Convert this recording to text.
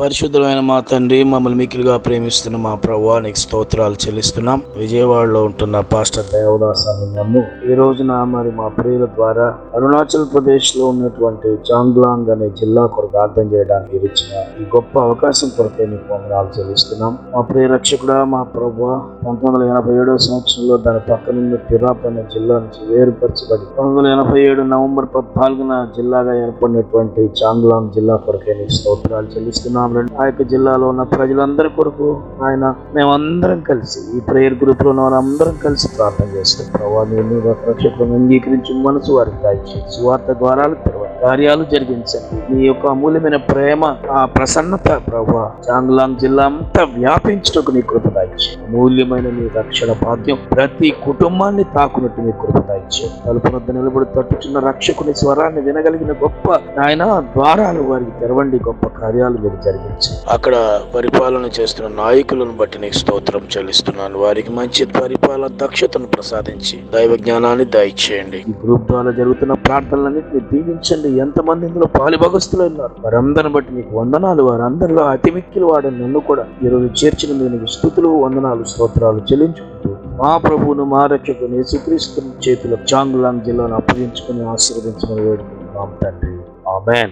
పరిశుద్ధమైన మా తండ్రి మమ్మల్ని మిక్కిలుగా ప్రేమిస్తున్న మా ప్రభువానికి స్తోత్రాలు చెల్లిస్తున్నాం. విజయవాడలో ఉంటున్న పాస్టర్ దేవదాస్ అనే నన్ను ఈ రోజున మరి మా ప్రియుల ద్వారా అరుణాచల్ ప్రదేశ్లో ఉన్నటువంటి చాంగ్లాంగ్ అనే జిల్లా కొరకు అర్థం చేయడానికి ఇచ్చిన ఈ గొప్ప అవకాశం కొరకే మీకు వందనాలు చెల్లిస్తున్నాం. మా ప్రియ రక్షకుడా మా ప్రభు పంతొమ్మిది వందల ఎనభై ఏడో సంవత్సరంలో దాని పక్కనున్న పిరాప్ అనే జిల్లా నుంచి వేరుపరచబడి పంతొమ్మిది వందల ఎనభై ఏడు నవంబర్ పద్నాలుగున జిల్లాగా ఏర్పడినటువంటి చాంగ్లాంగ్ జిల్లా కొరకే నీకు స్తోత్రాలు చెల్లిస్తున్నాం. రండి. ఆ యొక్క జిల్లాలో ఉన్న ప్రజలందరి కొరకు ఆయన మేమందరం కలిసి ఈ ప్రేయర్ గ్రూప్లో ఉన్న వారందరం కలిసి ప్రార్థన చేస్తాం ప్రభావ రక్షకులను అంగీకరించి మనసు వారికి దాచి సువార్త ద్వారాలు కార్యాలు జరిగించండి. మీ యొక్క అమూల్యమైన ప్రేమ ఆ ప్రసన్నత ప్రభా చాంగ్లాంగ్ జిల్లా అంతా వ్యాపించుటకు నీ కృప దాయిచ్చు. అమూల్యమైన నీ రక్షణ భాగ్యం ప్రతి కుటుంబాన్ని తాకునట్టు నీ కృప దాయిచ్చు. తలుపు వద్ద నిలబడి తట్టుచున్న రక్షకుని స్వరాన్ని వినగలిగిన గొప్ప ఆయన ద్వారాలు వారికి తెరవండి. గొప్ప కార్యాలు మీరు జరిగించు అక్కడ పరిపాలన చేస్తున్న నాయకులను బట్టి నీకు స్తోత్రం చెల్లిస్తున్నాను. వారికి మంచి పరిపాలన దక్షతను ప్రసాదించి దైవ జ్ఞానాన్ని దయచేయండి ఈ గ్రూప్ ద్వారా జరుగుతున్న ప్రార్థనలన్నింటినీ దీవించండి. ఎంతమంది ఇందులో పాలిభగస్తులు ఉన్నారు? వారందరిని బట్టి నీకు వందనాలు. వారందరిలో అతి మిక్కిలు వాడని నన్ను కూడా ఈరోజు చేర్చినందుకు నీకు స్థుతులు వందనాలు స్తోత్రాలు చెల్లించుకుంటూ మా ప్రభువును మా రక్షకుని యేసుక్రీస్తు చేతిలో చాంగ్లాంగ్ జిల్లాను అప్పగించుకుని ఆశీర్వదించమని వేడుకుంటున్నాం తండ్రి. ఆమెన్.